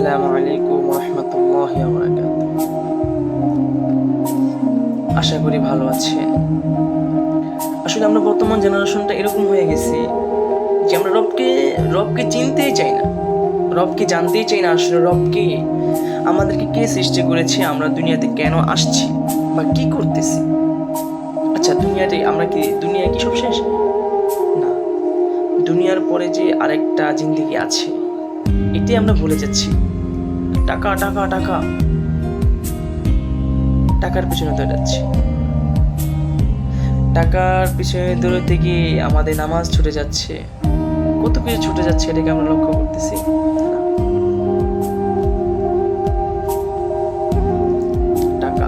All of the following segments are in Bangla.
আসসালামু আলাইকুম রহমতুল্লাহ আশা করি ভালো আছেন আসলে আমরা বর্তমান জেনারেশনটা এরকম হয়ে গেছি যে আমরা রবকে রবকে চিনতেই চাই না। রবকে জানতেই চাই না আসলে রবকে আমাদেরকে কে সৃষ্টি করেছে, আমরা দুনিয়াতে কেন আসছি বা কি করতেছি। আচ্ছা দুনিয়াতে আমরা কি, দুনিয়া কি সব শেষ না। দুনিয়ার পরে যে আরেকটা জিন্দিগি আছে এটাই আমরা ভুলে যাচ্ছি। টাকা টাকা টাকা। টাকার পিছনে দৌড়াচ্ছি। টাকার পিছনে দৌড়তে গিয়ে আমাদের নামাজ ছুটে যাচ্ছে। কত কিছু ছুটে যাচ্ছে এটাকে আমরা লক্ষ্য করতেছি। টাকা।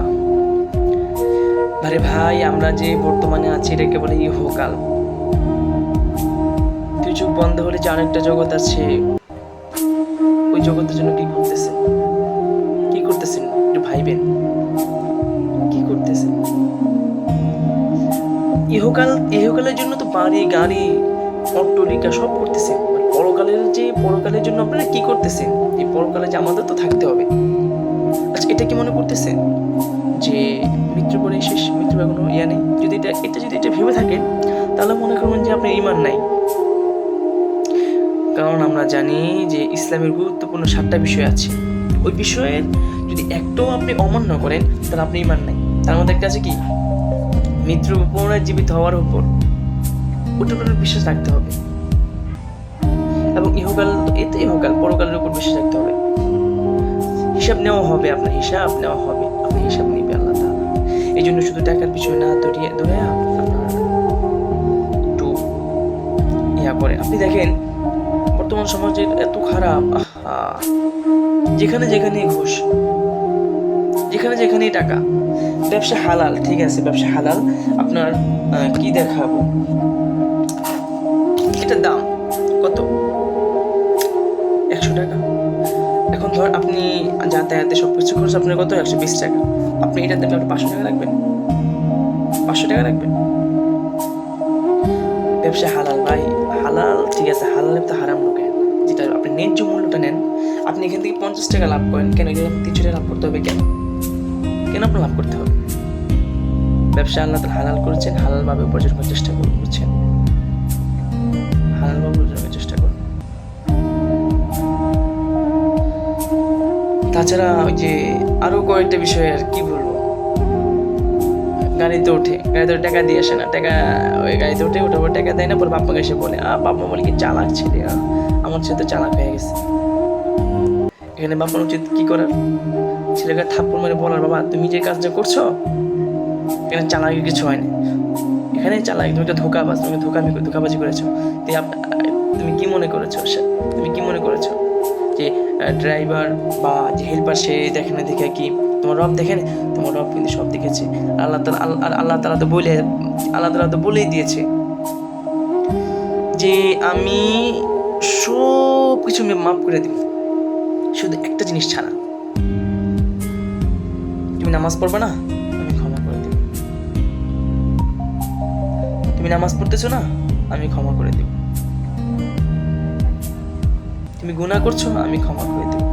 আরে ভাই, আমরা যে বর্তমানে আছি, এটাকে বলে ইহকাল। চোখ বন্ধ হলে যে আরেকটা জগৎ আছে। ওই জগতের জন্য কি করতেছেন কি করতেছেন? একটু ভাইবেন। কি করতেছেন? ইহকাল, ইহকালের জন্য তো বাড়ি, গাড়ি অট্টলিকা সব করতেছেন। পরকালের যে, পরকালের জন্য আপনারা কি করতেছেন? এই পরকালে যে আমাদের তো থাকতে হবে। আচ্ছা এটা কি মনে করতেছেন? যে মৃত্যু পরে শেষ মৃত্যু বা কোনো ইয়া নেই? যদি এটা এটা যদি এটা ভেবে থাকেন, তাহলে মনে করবেন যে আপনার ইমান নাই। কারণ আমরা জানি যে ইসলামের গুরুত্বপূর্ণ সাতটা বিষয় আছে। ওই বিষয়ের যদি একটাও আপনি অমান্য করেন, তাহলে আপনি ইমান নাই তার মধ্যে একটা আছে কি? মৃত্যু পুনরায় জীবিত হওয়ার উপর। ওটার বিশ্বাস রাখতে হবে। এবং ইহকাল এতে ইহকাল, পরকালের উপর বিশ্বাস রাখতে হবে। হিসাব নেওয়া হবে, আপনার হিসাব নেওয়া হবে। আপনি হিসাব নিবে আল্লাহ এই জন্য শুধু টাকার পিছনে না দৌড়িয়ে দৌড়ে আপনার একটু ইয়া করে। আপনি দেখেন বর্তমান সমাজের এত খারাপ যেখানে যেখানে ঘুষ, যেখানে যেখানেই টাকা। ব্যবসা হালাল, ঠিক আছে, ব্যবসা হালাল। আপনার কি দেখাবো? এটার দাম কত? একশো টাকা। এখন ধর আপনি যাতায়াতে সব কিছু খরচ আপনার কত? একশো বিশ টাকা। আপনি এটার দামে আপনি পাঁচশো টাকা রাখবেন। পাঁচশো টাকা রাখবেন। ব্যবসা হালাল ভাই, হালাল, ঠিক আছে হালালে তো হারাম আপনি ন্যায্য মূল্যটা নেন, আপনি এখান থেকে পঞ্চাশ টাকা লাভ করেন। কেন? এখানে তিনশো টাকা লাভ করতে হবে কেন? কেন আপনার লাভ করতে হবে? ব্যবসা আল্লাহ হালাল করেছেন, হালালভাবে উপার্জন করার চেষ্টা করছেন। হালালভাবে চেষ্টা করুন। তাছাড়া ওই যে আরও কয়েকটা বিষয় আর কি বলব? গাড়িতে ওঠে গাড়িতে টাকা দিয়ে আসে না, টাকা ওই গাড়িতে উঠে ওঠার পর টাকা দেয় না, পরে বাপ্পাকে এসে বলে আ বাপ্পা বলে কি চালাক ছেলে আমার ছেলে তো চালাক হয়ে গেছে। এখানে বাপ্পার উচিত কি করার? ছেলেকে থাপ্পড় মেরে বলার, বাবা, তুমি যে কাজটা করছ, এখানে চালাকি কিছু হয়নি। এখানে চালাকি, তুমি একটা ধোকাবাজ, তুমি ধোকামি, ধোকাবাজি করেছ। তুমি কি মনে করেছ তুমি কি মনে করেছ যে ড্রাইভার বা যে হেল্পার সে দেখে না, দেখে কি তোমার রব দেখে না তোমার রব কিন্তু সব দেখেছে। আল্লাহ তালা আল্লাহ তালা তো বলে আল্লাহ তালা তো বলেই দিয়েছে যে আমি সব কিছু মাফ করে দিব। শুধু একটা জিনিস ছাড়া। তুমি নামাজ পড়বে না, আমি ক্ষমা করে দেব। তুমি নামাজ পড়তেছো না, আমি ক্ষমা করে দেব। তুমি গুনাহ করছ, আমি ক্ষমা করে দেব।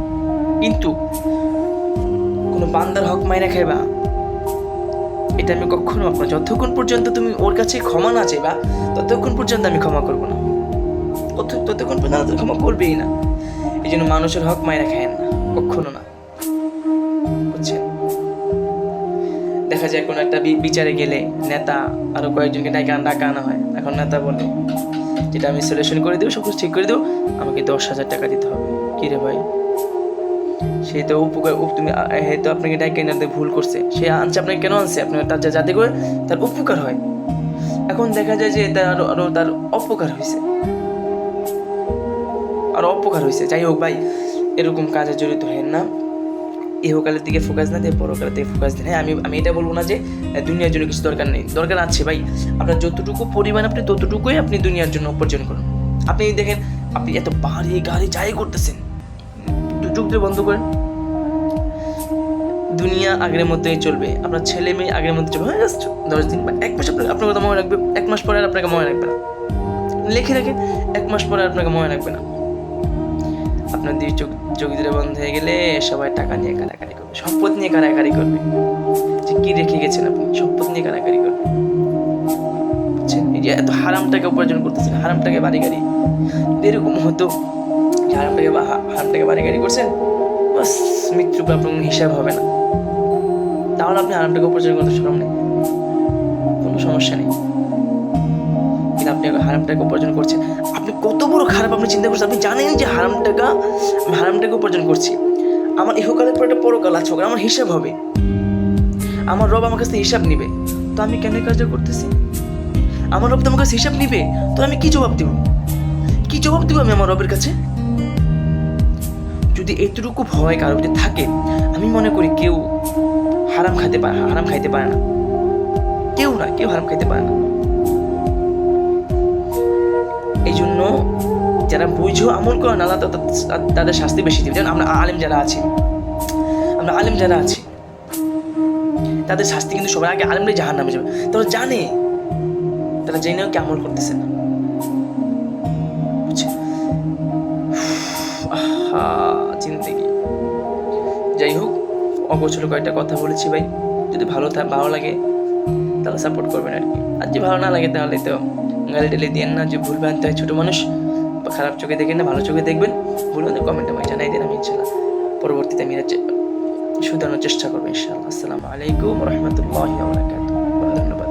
কিন্তু কোনো বান্দার হক মাইনা খাইবা। এটা আমি কখনো আপনার যতক্ষণ পর্যন্ত তুমি ওর কাছে ক্ষমা না চাইবা, ততক্ষণ পর্যন্ত আমি ক্ষমা করব না। তত- ততক্ষণ পর্যন্ত ক্ষমা করবেই না। এই জন্য মানুষের হক মাইরা খায়েন না। কখনো না। বুঝছেন? দেখা যায় কোনো একটা বিচারে গেলে নেতা আরও কয়েকজনকে ডাকা ডাকা আনা হয়। এখন নেতা বলে, যেটা আমি সলিউশন করে দেবো, সব কিছু ঠিক করে দেবো, আমাকে দশ হাজার টাকা দিতে হবে। কি রে ভাই? সে তো উপকার তুমি, আ- হে তো আপনাকে ডাকে এনে ভুল করছে। সে আনছে, আপনাকে কেন আনছে? আপনার তার যা- যাতে করে তার উপকার হয়। এখন দেখা যায় যে তার আরও আরও তার অপকার হয়েছে আর অপকার হয়েছে যাই হোক ভাই, এরকম কাজে জড়িত হেন না। ইহকালের দিকে ফোকাস না দিয়ে পরকালের দিকে ফোকাস দেন হ্যাঁ আমি আমি এটা বলব না যে দুনিয়ার জন্য কিছু দরকার নেই। দরকার আছে ভাই। আপনার যতটুকু পরিমাণ আপনি, ততটুকুই আপনি দুনিয়ার জন্য উপার্জন করুন। আপনি দেখেন, আপনি এত বাড়ি, গাড়ি, যাই করতেছেন। দিয়ে বন্ধ করেন দুনিয়া আগের মতোই চলবে। আপনার ছেলে মেয়ে আগের মতো চলবে। হ্যাঁ জাস্ট দশ দিন বা এক মাস আপনার আপনার কথা মনে রাখবে। এক মাস পরে আর আপনাকে মনে রাখবে না। লিখে রাখেন এক মাস পরে আপনাকে মনে রাখবে না। আপনার দুই চোখ চোখ দুটো বন্ধ হয়ে গেলে সবাই টাকা নিয়ে কারাকারি করবে। সম্পদ নিয়ে কারাকারি করবে। যে কী রেখে গেছেন আপনি? সম্পদ নিয়ে কারাকারি করবে। বুঝছেন? এই যে এত হারামটাকে উপার্জন করতেছেন, হারামটাকে বাড়ি গাড়ি এরকম হতো হারাম বা হা- হারাম টাকা বাড়ি গাড়ি করছেন, বাস, মৃত্যুর আপনার হিসাব হবে না। তাহলে আপনি হারাম টাকা উপার্জন করতে শ্রম নেই। কোনো সমস্যা নেই। আপনি হারাম টাকা উপার্জন করছেন। আপনি কত বড় খারাপ আপনি চিন্তা করছেন? আপনি জানেন যে হারাম টাকা আমি হারাম টাকা উপার্জন করছি। আমার ইহকালের পর একটা পরকাল আছে, ওখানে আমার হিসাব হবে। আমার রব আমার কাছে হিসাব নিবে। তো আমি কেন কাজটা করতেছি? আমার রব তো আমার কাছে হিসাব নিবে। তো আমি কি জবাব দিব? কি জবাব দিব আমি আমার রবের কাছে? যদি এতটুকু ভয় কারও যদি থাকে, আমি মনে করি কেউ হারাম খাইতে পারে হারাম খাইতে পারে না। কেউ না, কেউ হারাম খাইতে পারে না। এই জন্য যারা বুঝো, আমল করে না তাদের শাস্তি বেশি দেবে। যেমন আমরা আলেম যারা আছি, আমরা আলেম যারা আছি, তাদের শাস্তি কিন্তু সবার আগে আলেমরাই জাহান নামে যাবে। তারা জানে, তারা জেনেও কি আমল করতেছে না। অগোছল কয়েকটা কথা বলেছি ভাই। যদি ভালো ভালো লাগে, তাহলে সাপোর্ট করবেন আর কি। আর যদি ভালো না লাগে, তাহলে তো গালি টালি দিয়ে না, যে ভুল ভ্রান্তি হয় ছোটো মানুষ, বা খারাপ চোখে দেখেন না, ভালো চোখে দেখবেন, ভুল হলে কমেন্টে আমায় জানাই দেন, আমি ইনশাল্লাহ পরবর্তীতে আমি শুধানোর চেষ্টা করব ইনশাআল্লাহ আসসালামু আলাইকুম রহমতুল্লাহ ধন্যবাদ।